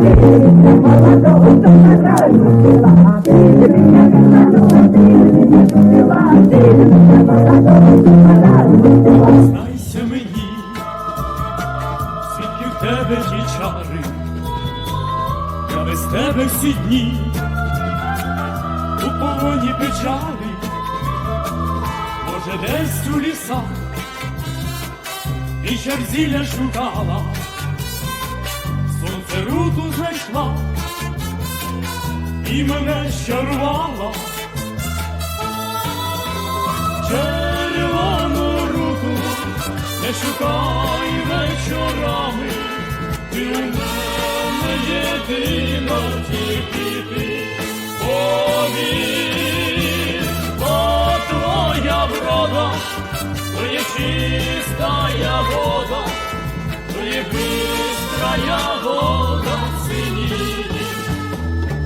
Знайся мені, звідки в тебе ті чари, я без тебе всі дні, у полоні печалі, може десь у лісах, і ще зілля шукала, руту і мене щарувала. Червону руку не шукай вечорами, ти у мене єдина тільки ти. Повір, бо твоя врода, то чистая вода, то є бистрая вода.